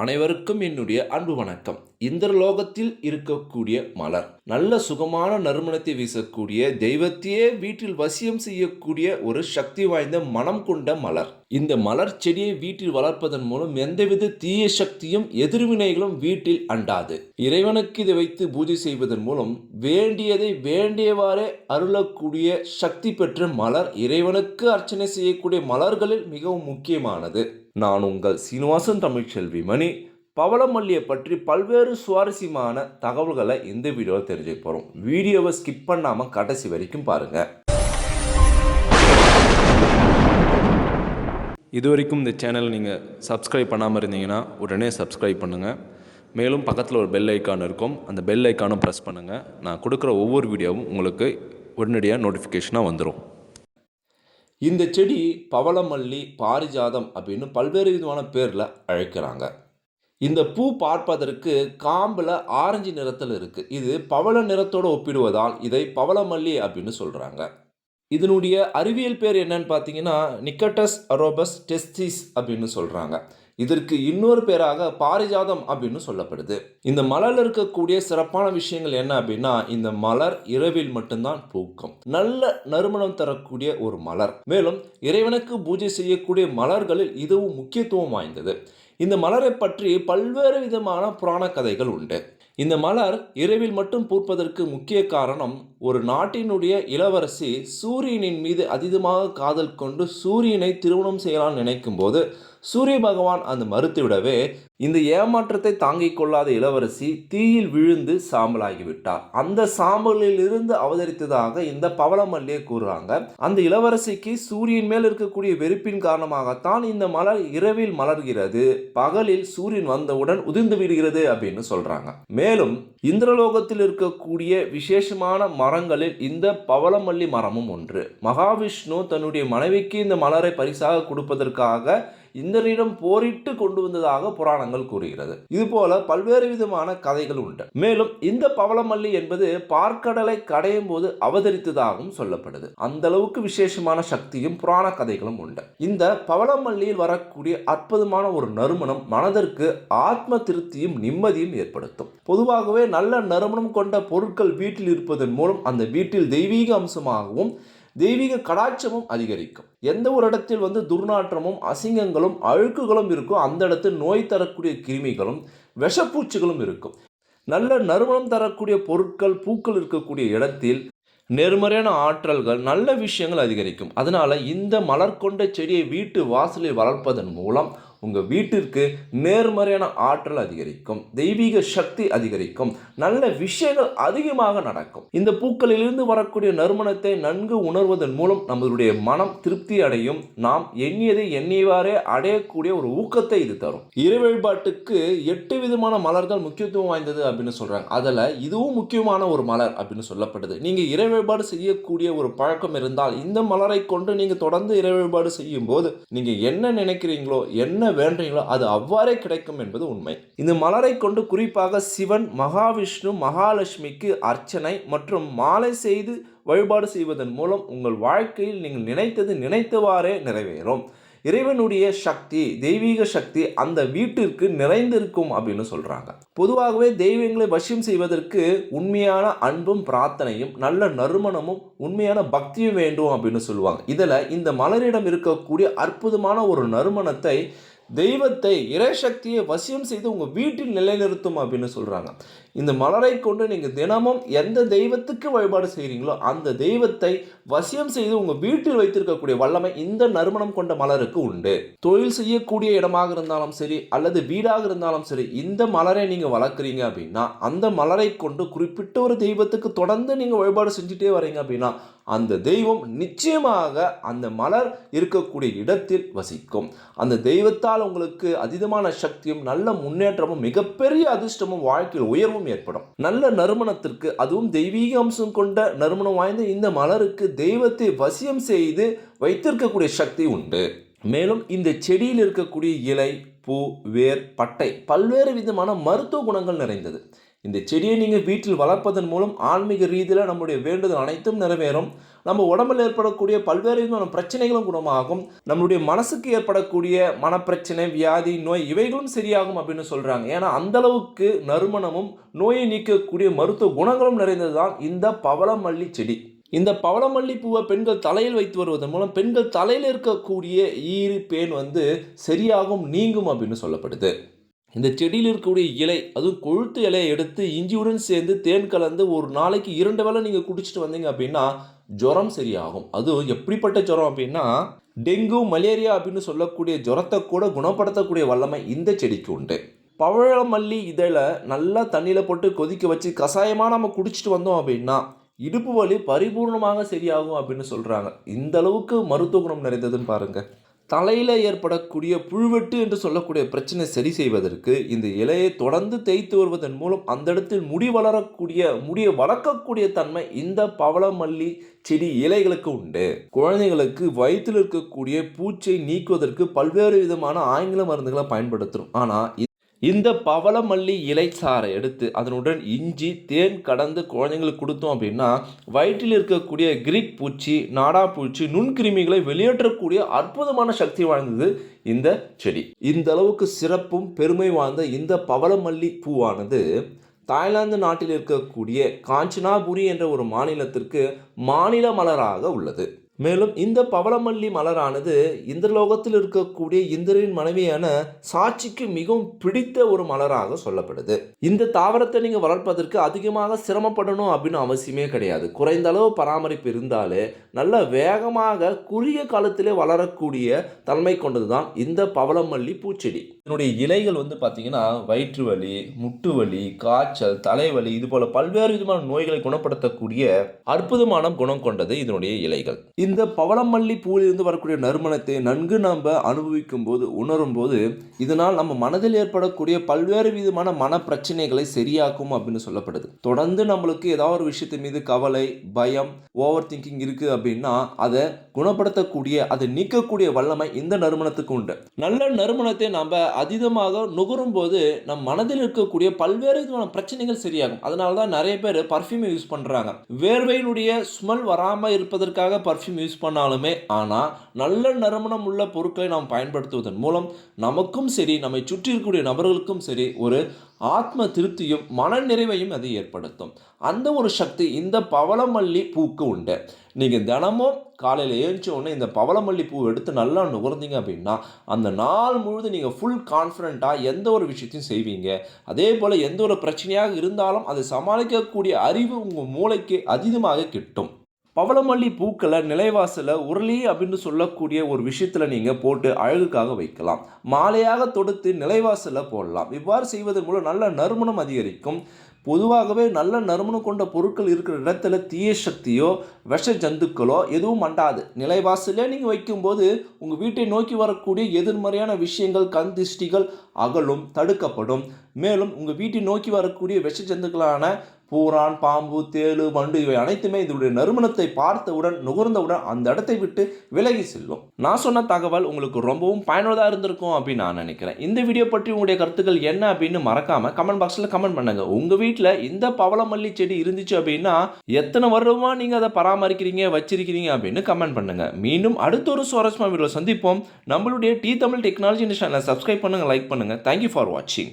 அனைவருக்கும் என்னுடைய அன்பு வணக்கம். இந்த லோகத்தில் இருக்கக்கூடிய மலர் நல்ல சுகமான நறுமணத்தை வீசக்கூடிய தெய்வத்தையே வீட்டில் வசியம் செய்யக்கூடிய ஒரு சக்தி வாய்ந்த மனம் கொண்ட மலர். இந்த மலர் செடியை வீட்டில் வளர்ப்பதன் மூலம் எந்தவித தீய சக்தியும் எதிர்வினைகளும் வீட்டில் அண்டாது. இறைவனுக்கு இதை வைத்து பூஜை செய்வதன் மூலம் வேண்டியதை வேண்டியவாறே அருளக்கூடிய சக்தி பெற்ற மலர் இறைவனுக்கு அர்ச்சனை செய்யக்கூடிய மலர்களில் மிகவும் முக்கியமானது. நான் உங்கள் சீனிவாசன் தமிழ்ச்செல்வி மணி. பவளமல்லியை பற்றி பல்வேறு சுவாரஸ்யமான தகவல்களை இந்த வீடியோவில் தெரிஞ்சுக்க போகிறோம் வீடியோவை ஸ்கிப் பண்ணாமல் கடைசி வரைக்கும் பாருங்கள் இது வரைக்கும் இந்த சேனல் நீங்கள் சப்ஸ்கிரைப் பண்ணாமல் இருந்தீங்கன்னா உடனே சப்ஸ்கிரைப் பண்ணுங்கள் மேலும் பக்கத்தில் ஒரு பெல் ஐக்கான் இருக்கும். அந்த பெல் ஐக்கானும் ப்ரெஸ் பண்ணுங்கள் நான் கொடுக்குற ஒவ்வொரு வீடியோவும் உங்களுக்கு உடனடியாக நோட்டிஃபிகேஷனாக வந்துடும் இந்த செடி பவளமல்லி பாரிஜாதம் அப்படின்னு பல்வேறு விதமான பேரில் அழைக்கிறாங்க. இந்த பூ பார்ப்பதற்கு காம்பில் ஆரஞ்சு நிறத்தில் இருக்குது இது பவள நிறத்தோடு ஒப்பிடுவதால் இதை பவளமல்லி அப்படின்னு சொல்கிறாங்க இதனுடைய அறிவியல் பேர் என்னன்னு பார்த்தீங்கன்னா நிக்கட்டஸ் அரோபஸ் டெஸ்டிஸ் அப்படின்னு சொல்கிறாங்க இதற்கு இன்னொரு பேராக பாரிஜாதம் அப்படின்னு சொல்லப்படுது. இந்த மலர்ல இருக்கக்கூடிய சிறப்பான விஷயங்கள் என்ன அப்படின்னா இந்த மலர் இரவில் மட்டும்தான் பூக்கும். நல்ல நறுமணம் தரக்கூடிய ஒரு மலர். மேலும் இறைவனுக்கு பூஜை செய்யக்கூடிய மலர்களில் இதுவும் முக்கியத்துவம் வாய்ந்தது. இந்த மலரை பற்றி பல்வேறு விதமான புராண கதைகள் உண்டு. இந்த மலர் இரவில் மட்டும் பூப்பதற்கு முக்கிய காரணம் ஒரு நாட்டினுடைய இளவரசி சூரியனின் மீது அதீதமாக காதல் கொண்டு சூரியனை திருமணம் செய்யலாம் நினைக்கும் போது சூரிய பகவான் அந்த மறுத்துவிடவே இந்த ஏமாற்றத்தை தாங்கிக் கொள்ளாத இளவரசி தீயில் விழுந்து சாம்பலாகிவிட்டார். அந்த சாம்பலில் இருந்து அவதரித்ததாக இந்த பவளமல்லியை கூறுறாங்க. அந்த இளவரசிக்கு சூரியன் மேல் இருக்கக்கூடிய வெறுப்பின் காரணமாகத்தான் இந்த மலர் இரவில் மலர்கிறது. பகலில் சூரியன் வந்தவுடன் உதிர்ந்து விடுகிறது அப்படின்னு சொல்றாங்க. மேலும் இந்திரலோகத்தில் இருக்கக்கூடிய விசேஷமான மரங்களில் இந்த பவளமல்லி மரமும் ஒன்று. மகாவிஷ்ணு தன்னுடைய மனைவிக்கு இந்த மலரை பரிசாக கொடுப்பதற்காக இந்திரனிடம் போரிட்டு கொண்டு வந்ததாக புராணங்கள் கூறுகிறது. இது போல பல்வேறு விதமான கதைகள் உண்டு. மேலும் இந்த பவளமல்லி என்பது பார்க்கடலை கடையும் போது அவதரித்ததாகவும் சொல்லப்படுது. அந்த அளவுக்கு விசேஷமான சக்தியும் புராண கதைகளும் உண்டு. இந்த பவளமல்லியில் வரக்கூடிய அற்புதமான ஒரு நறுமணம் மனதிற்கு ஆத்ம திருப்தியும் நிம்மதியும் ஏற்படுத்தும். பொதுவாகவே நல்ல நறுமணம் கொண்ட பொருட்கள் வீட்டில் இருப்பதன் மூலம் அந்த வீட்டில் தெய்வீக அம்சமாகவும் தெய்வீக கடாட்சமும் அதிகரிக்கும். எந்த ஒரு இடத்தில் வந்து துர்நாற்றமும் அசிங்கங்களும் அழுக்குகளும் இருக்கும் அந்த இடத்தில் நோய் தரக்கூடிய கிருமிகளும் விஷப்பூச்சிகளும் இருக்கும். நல்ல நறுமணம் தரக்கூடிய பொருட்கள் பூக்கள் இருக்கக்கூடிய இடத்தில் நேர்மறையான ஆற்றல்கள் நல்ல விஷயங்கள் அதிகரிக்கும். அதனால் இந்த மலர் கொண்ட செடியை வீட்டு வாசலில் வளர்ப்பதன் மூலம் உங்கள் வீட்டிற்கு நேர்மறையான ஆற்றல் அதிகரிக்கும் தெய்வீக சக்தி அதிகரிக்கும் நல்ல விஷயங்கள் அதிகமாக நடக்கும். இந்த பூக்களிலிருந்து வரக்கூடிய நறுமணத்தை நன்கு உணர்வதன் மூலம் நம்மளுடைய மனம் திருப்தி அடையும். நாம் எண்ணியதை எண்ணியவாறே அடையக்கூடிய ஒரு ஊக்கத்தை இது தரும். இறை வழிபாட்டுக்கு எட்டு விதமான மலர்கள் முக்கியத்துவம் வாய்ந்தது அப்படின்னு சொல்கிறாங்க அதில் இதுவும் முக்கியமான ஒரு மலர் அப்படின்னு சொல்லப்படுது. நீங்கள் இறை வழிபாடு செய்யக்கூடிய ஒரு பழக்கம் இருந்தால் இந்த மலரை கொண்டு நீங்கள் தொடர்ந்து இறை வழிபாடு செய்யும் போது என்ன நினைக்கிறீங்களோ என்ன வேண்டீங்களோ அது அவ்வாறே கிடைக்கும் என்பது உண்மை. இந்த மலரை கொண்டு குறிப்பாக சிவன் மகாவிஷ்ணு மகாலட்சுமிக்கு அர்ச்சனை மற்றும் மாலை செய்து வழிபாடு செய்வதன் மூலம் உங்கள் வாழ்க்கையில் நீங்கள் நினைத்தது நினைத்தவாறே நிறைவேறும். இறைவனுடைய சக்தி தெய்வீக சக்தி அந்த வீட்டிற்கு நிறைந்திருக்கும் அப்படின்னு சொல்கிறாங்க பொதுவாகவே தெய்வங்களை வசியம் செய்வதற்கு உண்மையான அன்பும் பிரார்த்தனையும் நல்ல நறுமணமும் உண்மையான பக்தியும் வேண்டும் அப்படின்னு சொல்லுவாங்க. இதில் இந்த மலரிடம் இருக்கக்கூடிய அற்புதமான ஒரு நறுமணத்தை தெய்வத்தை இறைசக்தியை வசியம் செய்து உங்கள் வீட்டில் நிலைநிறுத்தும் அப்படின்னு சொல்கிறாங்க இந்த மலரை கொண்டு நீங்கள் தினமும் எந்த தெய்வத்துக்கு வழிபாடு செய்கிறீங்களோ அந்த தெய்வத்தை வசியம் செய்து உங்கள் வீட்டில் வைத்திருக்கக்கூடிய வல்லமை இந்த நறுமணம் கொண்ட மலருக்கு உண்டு. தொழில் செய்யக்கூடிய இடமாக இருந்தாலும் சரி அல்லது வீடாக இருந்தாலும் சரி இந்த மலரை நீங்கள் வளர்க்குறீங்க அப்படின்னா அந்த மலரை கொண்டு குறிப்பிட்ட ஒரு தெய்வத்துக்கு தொடர்ந்து நீங்கள் வழிபாடு செஞ்சுட்டே வரீங்க அப்படின்னா அந்த தெய்வம் நிச்சயமாக அந்த மலர் இருக்கக்கூடிய இடத்தில் வசிக்கும். அந்த தெய்வத்தால் உங்களுக்கு அதீதமான சக்தியும் நல்ல முன்னேற்றமும் மிகப்பெரிய அதிர்ஷ்டமும் வாழ்க்கையில் உயர்வும் ஏற்படும். நல்ல நறுமணத்திற்கு அதுவும் தெய்வீக அம்சம் கொண்ட நறுமணம் வாய்ந்த இந்த மலருக்கு தெய்வத்தை வசியம் செய்து வைத்திருக்கக்கூடிய சக்தி உண்டு. மேலும் இந்த செடியில் இருக்கக்கூடிய இலை பூ வேர் பட்டை பல்வேறு விதமான மருத்துவ குணங்கள் நிறைந்தது. இந்த செடியை நீங்கள் வீட்டில் வளர்ப்பதன் மூலம் ஆன்மீக ரீதியில் நம்முடைய வேண்டுதல் அனைத்தும் நிறைவேறும். நம்ம உடம்பில் ஏற்படக்கூடிய பல்வேறு விதமான பிரச்சனைகளும் குணமாகும். நம்மளுடைய மனசுக்கு ஏற்படக்கூடிய மனப்பிரச்சனை வியாதி நோய் இவைகளும் சரியாகும் அப்படின்னு சொல்கிறாங்க ஏன்னா அந்தளவுக்கு நறுமணமும் நோயை நீக்கக்கூடிய மருத்துவ குணங்களும் நிறைந்தது தான் இந்த பவளமல்லி செடி. இந்த பவளமல்லி பூவை பெண்கள் தலையில் வைத்து வருவதன் மூலம் பெண்கள் தலையில் இருக்கக்கூடிய ஈறு பேன் வந்து சரியாகும் நீங்கும் அப்படின்னு சொல்லப்படுது. இந்த செடியில் இருக்கக்கூடிய இலை அதுவும் கொழுத்து இலையை எடுத்து இஞ்சியுடன் சேர்ந்து தேன் கலந்து ஒரு நாளைக்கு இரண்டு வேளை நீங்கள் குடிச்சிட்டு வந்தீங்க அப்படின்னா ஜுரம் சரியாகும். அதுவும் எப்படிப்பட்ட ஜுரம் அப்படின்னா டெங்கு மலேரியா அப்படின்னு சொல்லக்கூடிய ஜுரத்தை கூட குணப்படுத்தக்கூடிய வல்லமை இந்த செடிக்கு உண்டு. பவழமல்லி இதழை நல்லா தண்ணியில் போட்டு கொதிக்க வச்சு கஷாயமாக நம்ம குடிச்சிட்டு வந்தோம் அப்படின்னா இடுப்பு வலி பரிபூர்ணமாக சரியாகும் அப்படின்னு சொல்கிறாங்க இந்த அளவுக்கு மருத்துவ குணம் நிறைந்ததுன்னு பாருங்கள் தலையில் ஏற்படக்கூடிய புழுவெட்டு என்று சொல்லக்கூடிய பிரச்சனை சரி செய்வதற்கு இந்த இலையை தொடர்ந்து தேய்த்து வருவதன் மூலம் அந்த இடத்தில் முடி வளரக்கூடிய முடியை வளர்க்கக்கூடிய தன்மை இந்த பவளமல்லி செடி இலைகளுக்கு உண்டு. குழந்தைகளுக்கு வயிற்றில் இருக்கக்கூடிய பூச்சை நீக்குவதற்கு பல்வேறு விதமான ஆங்கில மருந்துகளை பயன்படுத்துகிறோம் ஆனால் இந்த பவளமல்லி இலைச்சாறை எடுத்து அதனுடன் இஞ்சி தேன் கடந்து குழந்தைங்களுக்கு கொடுத்தோம் அப்படின்னா வயிற்றில் இருக்கக்கூடிய கிரிக் பூச்சி நாடா பூச்சி நுண்கிருமிகளை வெளியேற்றக்கூடிய அற்புதமான சக்தி வாய்ந்தது இந்த செடி. இந்த அளவுக்கு சிறப்பும் பெருமை வாய்ந்த இந்த பவளமல்லி பூவானது தாய்லாந்து நாட்டில் இருக்கக்கூடிய காஞ்சனாபுரி என்ற ஒரு மாநிலத்திற்கு மாநில மலராக உள்ளது. மேலும் இந்த பவளமல்லி மலரானது இந்திரலோகத்தில் இருக்கக்கூடிய இந்திரனின் மனைவியான சாட்சிக்கு மிகவும் பிடித்த ஒரு மலராக சொல்லப்படுது. இந்த தாவரத்தை நீங்கள் வளர்ப்பதற்கு அதிகமாக சிரமப்படணும் அப்படின்னு அவசியமே கிடையாது. குறைந்த அளவு பராமரிப்பு இருந்தாலே நல்ல வேகமாக குறுகிய காலத்திலே வளரக்கூடிய தன்மை கொண்டது தான் இந்த பவளமல்லி பூச்செடி. இதனுடைய இலைகள் வந்து பார்த்தீங்கன்னா வயிற்று வலி முட்டு வலி காய்ச்சல் தலைவலி இது போல பல்வேறு விதமான நோய்களை குணப்படுத்தக்கூடிய அற்புதமான குணம் கொண்டது இதனுடைய இலைகள். இந்த பவளமல்லி பூவிலிருந்து வரக்கூடிய நறுமணத்தை நன்கு நாம் அனுபவிக்கும் போது உணரும் போது இதனால் நம்ம மனதில் ஏற்படக்கூடிய பல்வேறு விதமான மன பிரச்சனைகளை சரியாக்கும் அப்படின்னு சொல்லப்படுது. தொடர்ந்து நம்மளுக்கு ஏதாவது ஒரு விஷயத்தின் மீது கவலை பயம் ஓவர் திங்கிங் இருக்குது அப்படின்னா அதை குணப்படுத்தக்கூடிய அதை நீக்கக்கூடிய வல்லமை இந்த நறுமணத்துக்கு உண்டு. நல்ல நறுமணத்தை நம்ம அதீதமாக நுகரும் போது நம் மனதில் இருக்கக்கூடிய பல்வேறு விதமான பிரச்சனைகள் சரியாகும். அதனால தான் நிறைய பேர் பர்ஃப்யூமை யூஸ் பண்ணுறாங்க வேர்வையினுடைய ஸ்மெல் வராமல் இருப்பதற்காக பர்ஃப்யூம் யூஸ் பண்ணாலுமே ஆனால் நல்ல நறுமணம் உள்ள பொருட்களை நாம் பயன்படுத்துவதன் மூலம் நமக்கும் சரி நம்மை சுற்றி இருக்கக்கூடிய நபர்களுக்கும் சரி ஒரு ஆத்ம திருப்தியும் மன நிறைவையும் அது ஏற்படுத்தும். அந்த ஒரு சக்தி இந்த பவளமல்லி பூக்கு உண்டு. நீங்கள் தினமும் காலையில் ஏழுச்ச உடனே இந்த பவளமல்லி பூ எடுத்து நல்லா நுகர்ந்தீங்க அப்படின்னா அந்த நாள் முழுதும் நீங்கள் ஃபுல் கான்ஃபிடண்ட்டாக எந்த ஒரு விஷயத்தையும் செய்வீங்க. அதே போல் எந்த ஒரு பிரச்சனையாக இருந்தாலும் அதை சமாளிக்கக்கூடிய அறிவு உங்கள் மூளைக்கு அதிகமாக கிட்டும். பவளமல்லி பூக்களை நிலைவாசல உருளி அப்படின்னு சொல்லக்கூடிய ஒரு விஷயத்தில் நீங்கள் போட்டு அழகுக்காக வைக்கலாம். மாலையாக தொடுத்து நிலைவாசலில் போடலாம். இவ்வாறு செய்வதன் மூலம் நல்ல நறுமணம் அதிகரிக்கும். பொதுவாகவே நல்ல நறுமணம் கொண்ட பொருட்கள் இருக்கிற இடத்துல தீய சக்தியோ விஷ ஜந்துக்களோ எதுவும் அண்டாது நிலைவாசலே நீங்கள் வைக்கும்போது உங்கள் வீட்டை நோக்கி வரக்கூடிய எதிர்மறையான விஷயங்கள் கண் திஷ்டிகள் அகலும் தடுக்கப்படும். மேலும் உங்கள் வீட்டை நோக்கி வரக்கூடிய விஷ ஜந்துக்களான பூரான் பாம்பு தேளு வண்டு இவை அனைத்துமே இதனுடைய நறுமணத்தை பார்த்தவுடன் நுகர்ந்தவுடன் அந்த இடத்தை விட்டு விலகி செல்லும். நான் சொன்ன தகவல் உங்களுக்கு ரொம்பவும் பயனுள்ளதாக இருந்திருக்கும் அப்படின்னு நான் நினைக்கிறேன். இந்த வீடியோ பற்றி உங்களுடைய கருத்துக்கள் என்ன அப்படின்னு மறக்காமல் கமெண்ட் பாக்ஸில் கமெண்ட் பண்ணுங்கள் உங்கள் வீட்டில் இந்த பவளமல்லி செடி இருந்துச்சு அப்படின்னா எத்தனை வருடமா நீங்கள் அதை பராமரிக்கிறீங்க வச்சிருக்கிறீங்க அப்படின்னு கமெண்ட் பண்ணுங்க. மீண்டும் அடுத்த ஒரு சுவாரஸ்யமான வீடியோ சந்திப்போம். நம்மளுடைய டி தமிழ் டெக்னாலஜி சேனலை சப்ஸ்கிரைப் பண்ணுங்க லைக் பண்ணுங்க. தேங்க்யூ ஃபார் வாட்சிங்